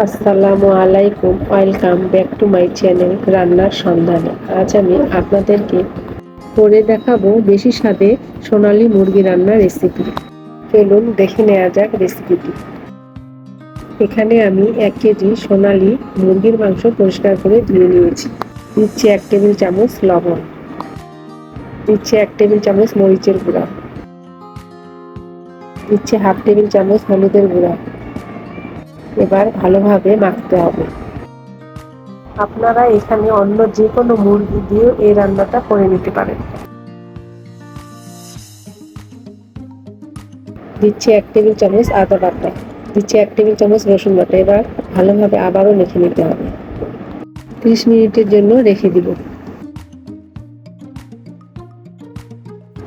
আসসালামু আলাইকুম, welcome back to my channel রান্নার সন্ধানে। আজ আমি আপনাদেরকে করে দেখাবো বেশি স্বাদে সোনালি মুরগি রান্নার রেসিপি চলুন দেখে নেওয়া যাক রেসিপিটি এখানে আমি এক কেজি সোনালি মুরগির মাংস পরিষ্কার করে ধুয়ে নিয়েছি। দিচ্ছি এক টেবিল চামচ লবণ। দিচ্ছি এক টেবিল চামচ মরিচের গুঁড়া। দিচ্ছি হাফ টেবিল চামচ হলুদের গুঁড়া। এবার ভালোভাবে মাখতে হবে। আপনারা এখানে অন্য যে কোনো মুরগি দিয়ে এই রান্নাটা করে নিতে পারেন। দিচ্ছি এক টেবিল চামচ আদা বাটা। দিচ্ছি এক টেবিল চামচ রসুন বাটা। এবার ভালোভাবে আবারও মেখে নিতে হবে। ত্রিশ মিনিটের জন্য রেখে দিব।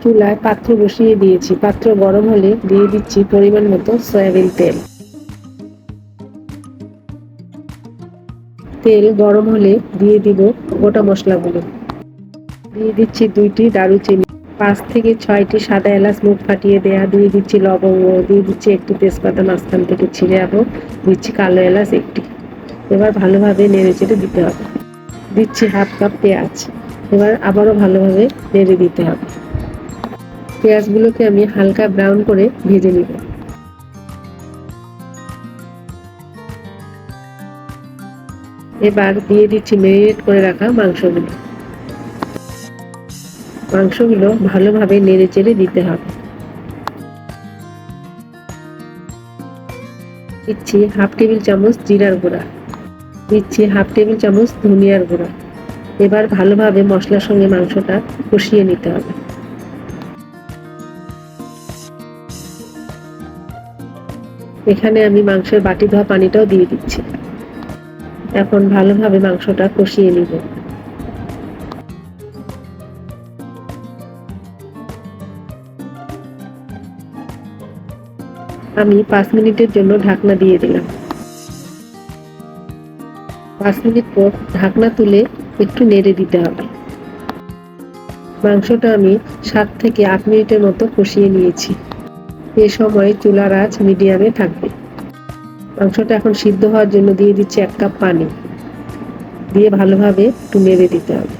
চুলায় পাত্র বসিয়ে দিয়েছি। পাত্র গরম হলে দিয়ে দিচ্ছি পরিমাণ মতো সয়াবিন তেল। তেল গরম হলে দিয়ে দিব গোটা মশলাগুলো। দিয়ে দিচ্ছি দুইটি দারুচিনি। পাঁচ থেকে ছয়টি সাদা এলাচ মুখ ফাটিয়ে দেয়া। দিয়ে দিচ্ছি লবঙ্গ। দিয়ে দিচ্ছি একটি তেজপাতা মাঝখান থেকে ছিঁড়ে আবো দিচ্ছি কালো এলাচ একটি। এবার ভালোভাবে নেড়ে চেড়ে দিতে হবে। দিচ্ছি হাফ কাপ পেঁয়াজ। এবার আবারও ভালোভাবে নেড়ে দিতে হবে। পেঁয়াজগুলোকে আমি হালকা ব্রাউন করে ভেজে নিব। এবার দিয়ে দিচ্ছি মেরিনেট করে রাখা মাংসগুলো। মাংসগুলো ভালোভাবে নেড়ে চেড়ে দিতে হবে। দিচ্ছি হাফ টেবিল চামচ জিরার গুঁড়া। দিচ্ছি হাফ টেবিল চামচ ধনিয়ার গুঁড়া। এবার ভালোভাবে মশলার সঙ্গে মাংসটা কষিয়ে নিতে হবে। এখানে আমি মাংসের বাটি ধোয়া পানিটাও দিয়ে দিচ্ছি। এখন ভালোভাবে মাংসটা কষিয়ে নিব। আমি পাঁচ মিনিটের জন্য ঢাকনা দিয়ে দিলাম। পাঁচ মিনিট পর ঢাকনা তুলে একটু নেড়ে দিতে হবে। মাংসটা আমি সাত থেকে আট মিনিটের মতো কষিয়ে নিয়েছি। এ সময় চুলার আঁচ মিডিয়ামে থাকবে। মাংসটা এখন সিদ্ধ হওয়ার জন্য দিয়ে দিচ্ছি এক কাপ পানি। দিয়ে ভালোভাবে একটু নেড়ে দিতে হবে।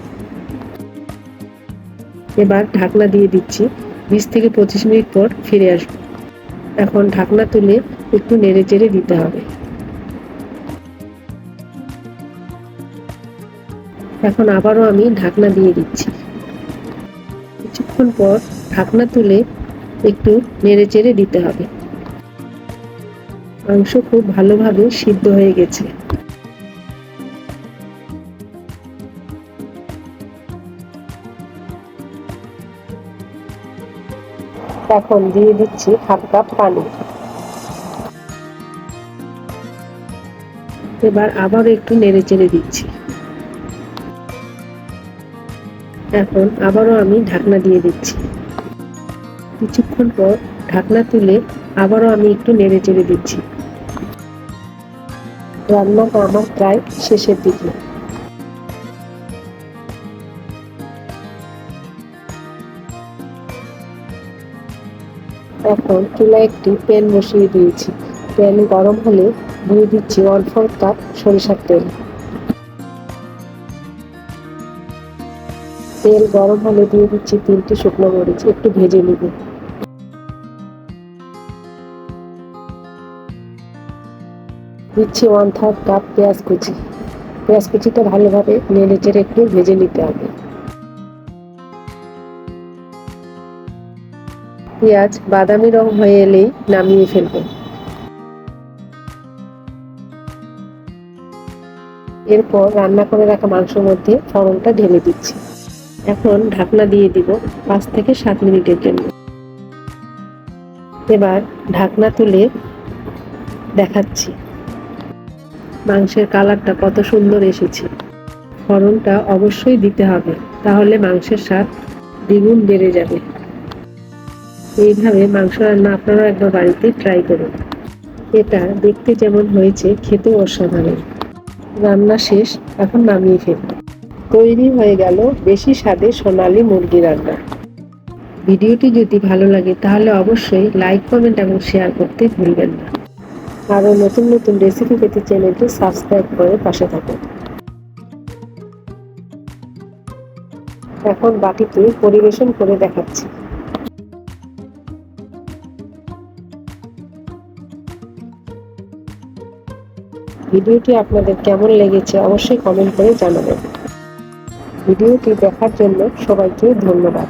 এবার ঢাকনা দিয়ে দিচ্ছি। বিশ থেকে পঁচিশ মিনিট পর ফিরে আসব। এখন ঢাকনা তুলে একটু নেড়ে চেড়ে দিতে হবে। এখন আবারও আমি ঢাকনা দিয়ে দিচ্ছি। কিছুক্ষণ পর ঢাকনা তুলে একটু নেড়ে চেড়ে দিতে হবে। মাংস খুব ভালোভাবে সিদ্ধ হয়ে গেছে। এখন দিয়ে দিচ্ছি হাফ কাপ পানি। এবার আবার একটু নেড়ে চেড়ে দিচ্ছি। এখন আবারও আমি ঢাকনা দিয়ে দিচ্ছি। কিছুক্ষণ পর ঢাকনা তুলে আবারও আমি একটু নেড়ে চেড়ে দিচ্ছি। রান্নাটা আমার প্রায় শেষের দিকে। এখন চুলায় একটি প্যান বসিয়ে দিয়েছি। প্যান গরম হলে দিয়ে দিচ্ছি ফোর কাপ সরিষার তেল। তেল গরম হলে দিয়ে দিচ্ছি তিনটি শুকনো মরিচ, একটু ভেজে নিব। দিচ্ছি ওয়ান থার্ড কাপ পেঁয়াজ কুচি। পেঁয়াজ কুচিটা ভালোভাবে নেড়ে চেড়ে একটু ভেজে নিতে হবে। পেঁয়াজ বাদামি রং হয়ে এলেই নামিয়ে ফেলব। এরপর রান্না করে রাখা মাংসের মধ্যে ফড়নটা ঢেলে দিচ্ছি। এখন ঢাকনা দিয়ে দিব পাঁচ থেকে সাত মিনিটের জন্য। এবার ঢাকনা তুলে দেখাচ্ছি। মাংসের কালারটা কত সুন্দর এসেছে। ফড়নটা অবশ্যই দিতে হবে, তাহলে মাংসের স্বাদ দ্বিগুণ বেড়ে যাবে। এইভাবে মাংস রান্না আপনারা একবার বাড়িতে ট্রাই করুন। এটা দেখতে যেমন হয়েছে, খেতেও অসাধারণ। রান্না শেষ, এখন নামিয়ে ফেলব তৈরি হয়ে গেল বেশি স্বাদে সোনালি মুরগি রান্না। ভিডিওটি যদি ভালো লাগে, তাহলে অবশ্যই লাইক কমেন্ট এবং শেয়ার করতে ভুলবেন না। আরও নতুন নতুন রেসিপি পেতে চ্যানেলটি সাবস্ক্রাইব করে পাশে থাকুন। এখন বাটিতে পরিবেশন করে দেখাচ্ছি। ভিডিওটি আপনাদের কেমন লেগেছে অবশ্যই কমেন্ট করে জানাবেন। ভিডিওটি দেখার জন্য সবাইকে ধন্যবাদ।